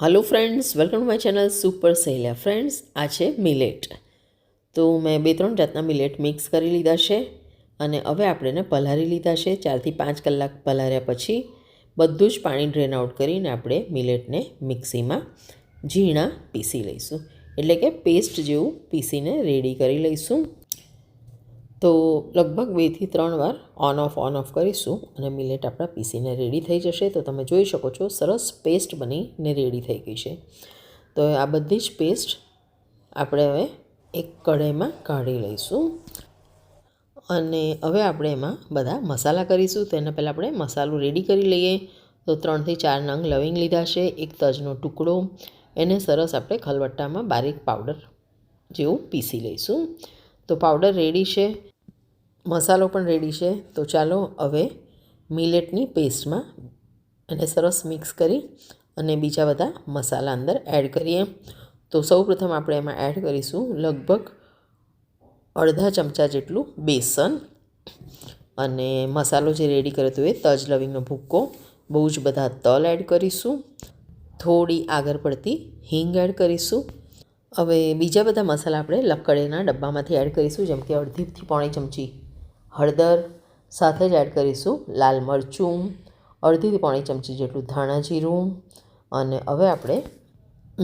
Hello friends welcome to my channel super સહેલા friends આ છે millet તો મેં બે ત્રણ જાતના મિલેટ મિક્સ કરી લીધા છે અને હવે આપણે એને પલાળી લીધા છે. ચારથી પાંચ કલાક પલાળ્યા પછી બધું જ પાણી ડ્રેન આઉટ કરીને આપણે મિલેટને મિક્સીમાં ઝીણા પીસી લઈશું. એટલે કે પેસ્ટ જેવું પીસીને રેડી કરી લઈશું. તો લગભગ બેથી ત્રણ વાર ઓન ઓફ ઓન ઓફ કરીશું અને મિલેટ આપણા પીસીને રેડી થઈ જશે. તો તમે જોઈ શકો છો, સરસ પેસ્ટ બનીને રેડી થઈ ગઈ છે. તો આ બધી જ પેસ્ટ આપણે હવે એક કઢાઈમાં કાઢી લઈશું. અને હવે આપણે એમાં બધા મસાલા કરીશું. તો એના પહેલાં આપણે મસાલો રેડી કરી લઈએ. તો ત્રણથી ચાર નંગ લવિંગ લીધા છે, એક તજનો ટુકડો. એને સરસ આપણે ખલવટ્ટામાં બારીક પાવડર જેવું પીસી લઈશું. તો પાવડર રેડી છે. મસાલો પણ રેડી છે. તો ચાલો હવે મિલેટની પેસ્ટમાં એને સરસ મિક્સ કરી અને બીજા બધા મસાલા અંદર એડ કરીએ. તો સૌ પ્રથમ આપણે એમાં એડ કરીશું લગભગ અડધા ચમચા જેટલું બેસન અને મસાલો જે રેડી કર્યો હતો એ તજ લવિંગનો ભૂક્કો, બહુ જ બધા તલ એડ કરીશું, થોડી આગળ પડતી હિંગ એડ કરીશું. હવે બીજા બધા મસાલા આપણે લકડીના ડબ્બામાંથી એડ કરીશું, જેમ કે અડધીથી પોણી ચમચી હળદર સાથે જ એડ કરીશું લાલ મરચું, અડધીથી પોણી ચમચી જેટલું ધાણા જીરું અને હવે આપણે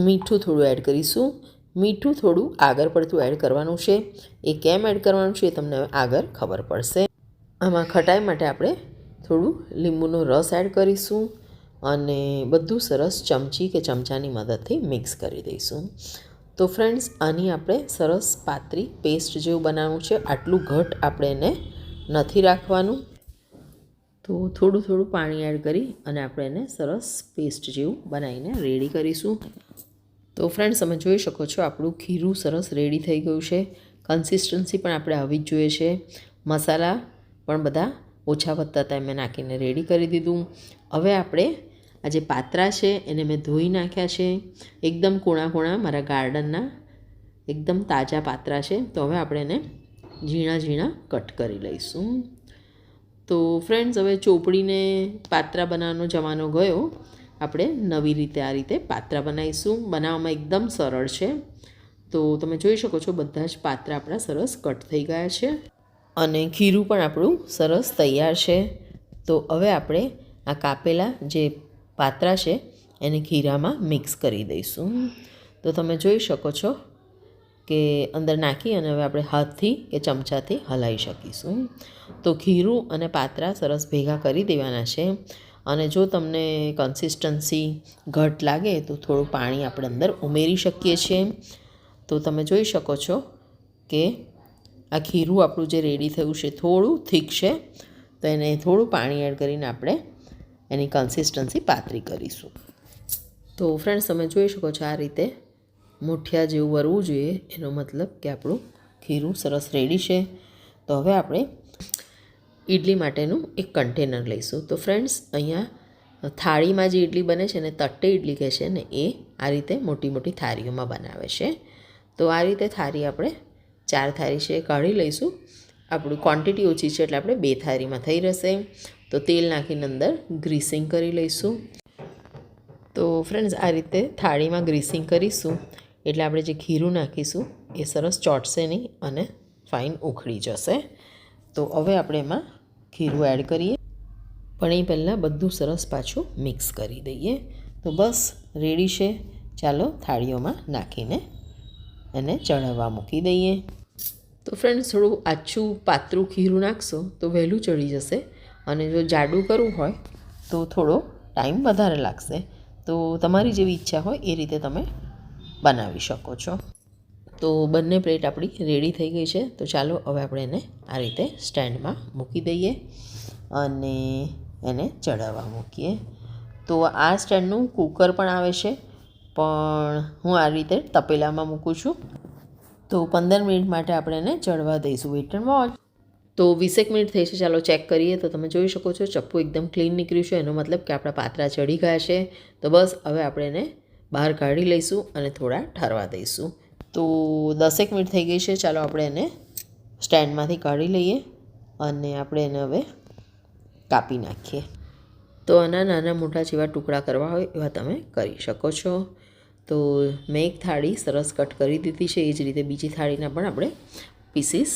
મીઠું થોડું એડ કરીશું. મીઠું થોડું આગળ પડતું એડ કરવાનું છે. એ કેમ એડ કરવાનું છે એ તમને આગળ ખબર પડશે. આમાં ખટાઈ માટે આપણે થોડું લીંબુનો રસ એડ કરીશું અને બધું સરસ ચમચી કે ચમચાની મદદથી મિક્સ કરી દઈશું. તો ફ્રેન્ડ્સ, આની આપણે સરસ પાતળી પેસ્ટ જેવું બનાવવું છે. આટલું ઘટ આપણે એને નથી રાખવાનું. તો થોડું થોડું પાણી એડ કરી અને આપણે એને સરસ પેસ્ટ જેવું બનાવીને રેડી કરીશું. તો ફ્રેન્ડ્સ તમે જોઈ શકો છો આપણું ખીરું સરસ રેડી થઈ ગયું છે. કન્સિસ્ટન્સી પણ આપણે આવી જ જોઈએ છે. મસાલા પણ બધા ઓછા વધતા હતા, મેં નાખીને રેડી કરી દીધું. હવે આપણે આ જે પાત્રા છે એને મેં ધોઈ નાખ્યા છે. એકદમ કોણા કૂણા મારા ગાર્ડનના એકદમ તાજા પાત્રા છે. તો હવે આપણે એને ઝીણા ઝીણા કટ કરી લઈશું. તો ફ્રેન્ડ્સ હવે ચોપડીને પાત્રા બનાવવાનો જમાનો ગયો. આપણે નવી રીતે આ રીતે પાત્રા બનાવીશું. બનાવવામાં એકદમ સરળ છે. તો તમે જોઈ શકો છો, બધા જ પાત્રા આપણા સરસ કટ થઈ ગયા છે અને ખીરું પણ આપણું સરસ તૈયાર છે. તો હવે આપણે આ કાપેલા જે પાત્રા છે, એને ખીરામાં મિક્સ કરી દઈશું. તો તમે જોઈ શકો છો કે અંદર નાખી અને હવે આપણે હાથથી કે ચમચાથી હલાવી શકીશું. તો ખીરું અને પાત્રા સરસ ભેગા કરી દેવાના છે. અને જો તમને કન્સિસ્ટન્સી ઘટ લાગે તો થોડું પાણી આપણે અંદર ઉમેરી શકીએ છીએ. તો તમે જોઈ શકો છો કે આ ખીરું આપણું જે રેડી થયું છે થોડું થીક છે. તો એને થોડું પાણી એડ કરીને આપણે એની કન્સિસ્ટન્સી પાતળી કરીશું. તો ફ્રેન્ડ્સ તમે જોઈ શકો છો આ રીતે મુઠિયા જેવું વરવું જોઈએ, એનો મતલબ કે આપણું ખીરું સરસ રેડી છે. તો હવે આપણે ઇડલી માટેનું એક કન્ટેનર લઈશું. તો ફ્રેન્ડ્સ અહીંયા થાળીમાં જે ઇડલી બને છે ને, તટ્ટે ઇડલી કહે છે ને, એ આ રીતે મોટી મોટી થાળીઓમાં બનાવે છે. તો આ રીતે થાળી આપણે ચાર થાળી છે કાઢી લઈશું. આપણું ક્વોન્ટિટી ઓછી છે એટલે આપણે બે થાળીમાં થઈ રહેશે. તો તેલ નાખીને અંદર ગ્રીસિંગ કરી લઈશું. તો ફ્રેન્ડ્સ આ રીતે થાળીમાં ગ્રીસિંગ કરીશું. એટલે આપણે જે ખીરું નાખીશું એ સરસ ચોટશે નહીં અને ફાઇન ઉખડી જશે. તો હવે આપણે એમાં ખીરું એડ કરીએ. પણ એ પહેલાં બધું સરસ પાછું મિક્સ કરી દઈએ. તો બસ રેડી છે. ચાલો થાળીઓમાં નાખીને એને ચડાવવા મૂકી દઈએ. તો ફ્રેન્ડ્સ થોડું આછું પાતળું ખીરું નાખશો તો વહેલું ચડી જશે અને જો જાડું કરવું હોય તો થોડો ટાઈમ વધારે લાગશે. તો તમારી જેવી ઈચ્છા હોય એ રીતે તમે બનાવી શકો છો. તો બંને પ્લેટ આપણી રેડી થઈ ગઈ છે. તો ચાલો હવે આપણે એને આ રીતે સ્ટેન્ડમાં મૂકી દઈએ અને એને ચડાવવા મૂકીએ. તો આ સ્ટેન્ડનું કુકર પણ આવે છે, પણ હું આ રીતે તપેલામાં મૂકું છું. તો પંદર મિનિટ માટે આપણે એને ચડવા દઈશું. વેટ એન્ડ વોચ તો વીસેક મિનિટ થઈ છે, ચાલો ચેક કરીએ. તો તમે જોઈ શકો છો, ચપ્પુ એકદમ ક્લીન નીકળ્યું છે. એનો મતલબ કે આપણા પાત્રા ચડી ગયા છે. તો બસ, હવે આપણે એને બહાર કાઢી લઈશું અને થોડા ઠરવા દઈશું. તો દસેક મિનિટ થઈ ગઈ છે. ચાલો આપણે એને સ્ટેન્ડમાંથી કાઢી લઈએ અને આપણે એને હવે કાપી નાખીએ. તો આના નાના મોટા જેવા ટુકડા કરવા હોય એવા તમે કરી શકો છો. તો મેં એક થાળી સરસ કટ કરી દીધી છે. એ જ રીતે બીજી થાળીના પણ આપણે પીસીસ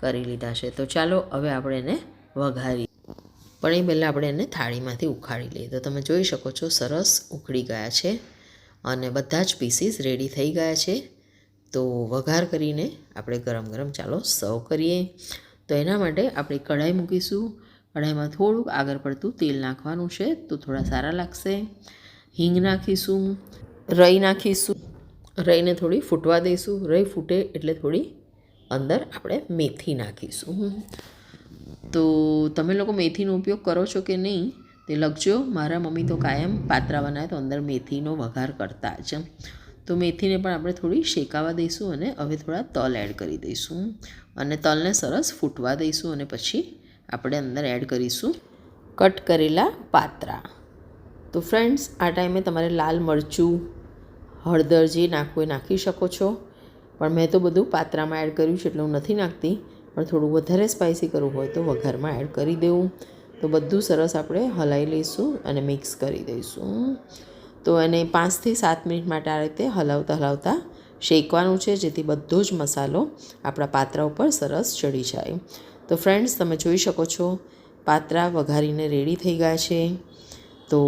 કરી લીધા છે. તો ચાલો હવે આપણે એને વઘારી પણ એ પહેલાં આપણે એને થાળીમાંથી ઉખાડી લઈએ. તો તમે જોઈ શકો છો સરસ ઉખડી ગયા છે. અને બધા જ પીસીસ રેડી થઈ ગયા છે. તો વઘાર કરીને આપણે ગરમ ગરમ ચાલો સર્વ કરીએ. તો એના માટે આપણે કઢાઈ મૂકીશું. કઢાઈમાં થોડુંક આગળ પડતું તેલ નાખવાનું છે, તો થોડા સારા લાગશે. હિંગ નાખીશું. રઈ નાખીશું. રઈને થોડી ફૂટવા દઈશું. રઈ ફૂટે એટલે થોડી અંદર આપણે મેથી નાખીશું. તો તમે લોકો મેથીનો ઉપયોગ કરો છો કે નહીં? તે લખજો મારા મમ્મી તો કાયમ પાત્રા બનાવે તો અંદર મેથીનો વઘાર કરતા જ. તો મેથીને પણ આપણે થોડી શેકાવા દઈશું અને હવે થોડા તલ એડ કરી દઈશું. અને તલને સરસ ફૂટવા દઈશું અને પછી આપણે અંદર એડ કરીશું કટ કરેલા પાત્રા. તો ફ્રેન્ડ્સ આ ટાઈમે તમારે લાલ મરચું, હળદર જે નાખવું એ નાખી શકો છો. પણ મેં તો બધું પાત્રામાં એડ કર્યું છે એટલે હું નથી નાખતી. પણ થોડું વધારે સ્પાઇસી કરવું હોય તો વઘારમાં એડ કરી દેવું. તો બધું સરસ આપણે હલાવી લઈશું અને મિક્સ કરી દઈશું. તો એને પાંચથી સાત મિનિટ માટે આ રીતે હલાવતા હલાવતા શેકવાનું છે, જેથી બધો જ મસાલો આપણા પાત્રા ઉપર સરસ ચડી જાય. તો ફ્રેન્ડ્સ તમે જોઈ શકો છો, પાત્રા વઘારીને રેડી થઈ ગયા છે. તો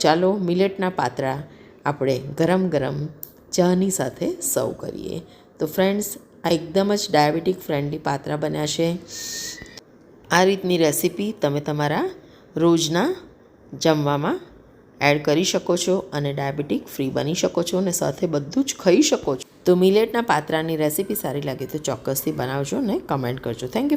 ચાલો મિલેટના પાત્રા આપણે ગરમ ગરમ ચાની સાથે સર્વ કરીએ. તો ફ્રેન્ડ્સ આ એકદમ જ ડાયાબિટીક ફ્રેન્ડલી પાત્રા બન્યા છે. આ રીતની રેસીપી તમે તમારા રોજના જમવામાં એડ કરી શકો છો અને ડાયાબિટીક ફ્રી બની શકો છો અને સાથે બધું જ ખાઈ શકો છો. તો મિલેટના પાત્રાની રેસીપી સારી લાગે તો ચોક્કસથી બનાવજો અને કમેન્ટ કરજો. Thank you